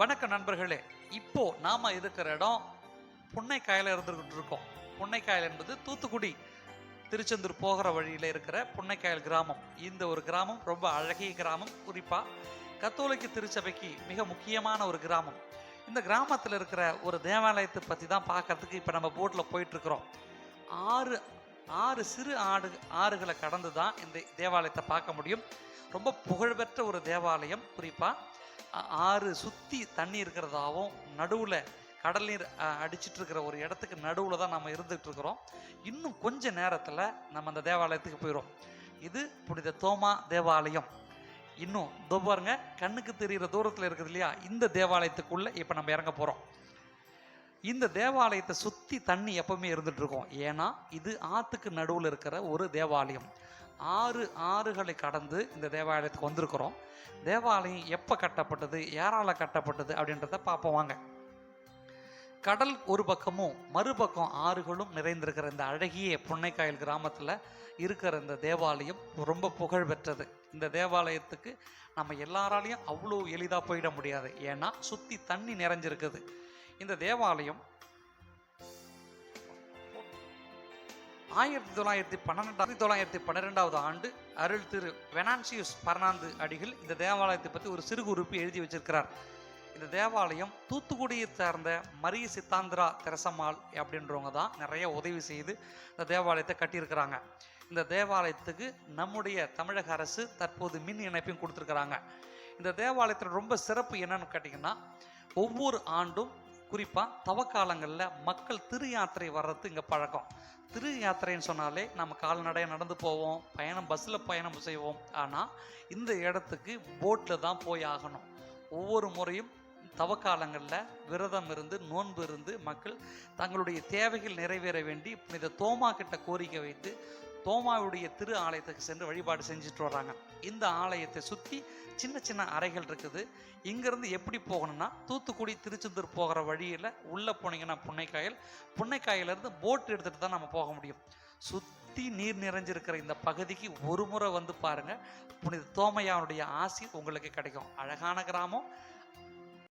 வணக்கம் நண்பர்களே இப்போ நாம இருக்கிற இடம் புன்னைக்காயில இருந்துகிட்டு இருக்கோம் புன்னைக்காயல் என்பது தூத்துக்குடி திருச்செந்தூர் போகிற வழியில் இருக்கிற புன்னைக்காயல் கிராமம். இந்த ஒரு கிராமம் ரொம்ப அழகிய கிராமம். குறிப்பா கத்தோலிக்க திருச்சபைக்கு மிக முக்கியமான ஒரு கிராமம். இந்த கிராமத்தில் இருக்கிற ஒரு தேவாலயத்தை பற்றி தான் பார்க்கறதுக்கு இப்போ நம்ம போட்டில் போயிட்டு இருக்கிறோம் ஆறு ஆறு சிறு ஆடு ஆறுகளை கடந்து தான் இந்த தேவாலயத்தை பார்க்க முடியும். ரொம்ப புகழ்பெற்ற ஒரு தேவாலயம். குறிப்பாக ஆறு சுற்றி தண்ணி இருக்கிறதாவும் நடுவில் கடல் நீர் அடிச்சிட்டு இருக்கிற ஒரு இடத்துக்கு நடுவில் தான் நம்ம இருந்துகிட்டு இருக்கிறோம் இன்னும் கொஞ்ச நேரத்தில் நம்ம அந்த தேவாலயத்துக்கு போயிடும் இது புனித தோமா தேவாலயம். இன்னும் இதோ பாருங்க கண்ணுக்கு தெரிகிற தூரத்தில் இருக்குது இல்லையா? இந்த தேவாலயத்துக்குள்ளே இப்போ நம்ம இறங்க போகிறோம் இந்த தேவாலயத்தை சுற்றி தண்ணி எப்பவுமே இருந்துட்டு இருக்கும். ஏன்னா இது ஆற்றுக்கு நடுவில் இருக்கிற ஒரு தேவாலயம். ஆறு ஆறுகளை கடந்து இந்த தேவாலயத்துக்கு வந்திருக்கிறோம். தேவாலயம் எப்போ கட்டப்பட்டது யாரால் கட்டப்பட்டது அப்படின்றத பார்ப்போம் வாங்க. கடல் ஒரு பக்கமும் மறுபக்கம் ஆறுகளும் நிறைந்திருக்கிற இந்த அழகிய புன்னைக்காயல் கிராமத்தில் இருக்கிற இந்த தேவாலயம் ரொம்ப புகழ் பெற்றது இந்த தேவாலயத்துக்கு நம்ம எல்லாராலையும் அவ்வளோ எளிதாக போயிட முடியாது. ஏன்னா சுற்றி தண்ணி நிறைஞ்சிருக்குது. இந்த தேவாலயம் ஆயிரத்தி தொள்ளாயிரத்தி பன்னெண்டாயிரத்தி தொள்ளாயிரத்தி பன்னிரெண்டாவது ஆண்டு அருள் திரு வெனான்சியஸ் பர்னாந்து அடிகள் இந்த தேவாலயத்தை பற்றி ஒரு சிறு குறிப்பு எழுதி வச்சிருக்கிறார். இந்த தேவாலயம் தூத்துக்குடியை சார்ந்த மரிய சித்தாந்திரா தெரசம்மாள் அப்படின்றவங்க தான் நிறைய உதவி செய்து இந்த தேவாலயத்தை கட்டியிருக்கிறாங்க. இந்த தேவாலயத்துக்கு நம்முடைய தமிழக அரசு தற்போது மின் இணைப்பையும் கொடுத்துருக்குறாங்க. இந்த தேவாலயத்தில் ரொம்ப சிறப்பு என்னன்னு கேட்டிங்கன்னா ஒவ்வொரு ஆண்டும் குறிப்பாக தவக்காலங்களில் மக்கள் திரு யாத்திரை வர்றது இங்கே பழக்கம். திரு யாத்திரைன்னு சொன்னாலே நம்ம கால்நடையாக நடந்து போவோம் பயணம் பஸ்ஸில் பயணம் செய்வோம். ஆனால் இந்த இடத்துக்கு போட்டில் தான் போய் ஆகணும். ஒவ்வொரு முறையும் தவக்காலங்களில் விரதம் இருந்து நோன்பு இருந்து மக்கள் தங்களுடைய தேவைகள் நிறைவேற வேண்டி புனித தோமா கிட்ட கோரிக்கை வைத்து தோமாவுடைய திரு ஆலயத்துக்கு சென்று வழிபாடு செஞ்சுட்டு வர்றாங்க. இந்த ஆலயத்தை சுற்றி சின்ன சின்ன அறைகள் இருக்குது. இங்கேருந்து எப்படி போகணும்னா தூத்துக்குடி திருச்செந்தூர் போகிற வழியில் உள்ளே போனீங்கன்னா புன்னைக்காயல். புன்னைக்காயிலேருந்து போட் எடுத்துகிட்டு தான் நம்ம போக முடியும். சுற்றி நீர் நிறைஞ்சிருக்கிற இந்த பகுதிக்கு ஒரு முறை வந்து பாருங்கள் புனித தோமையாவுடைய ஆசி உங்களுக்கு கிடைக்கும். அழகான கிராமம்.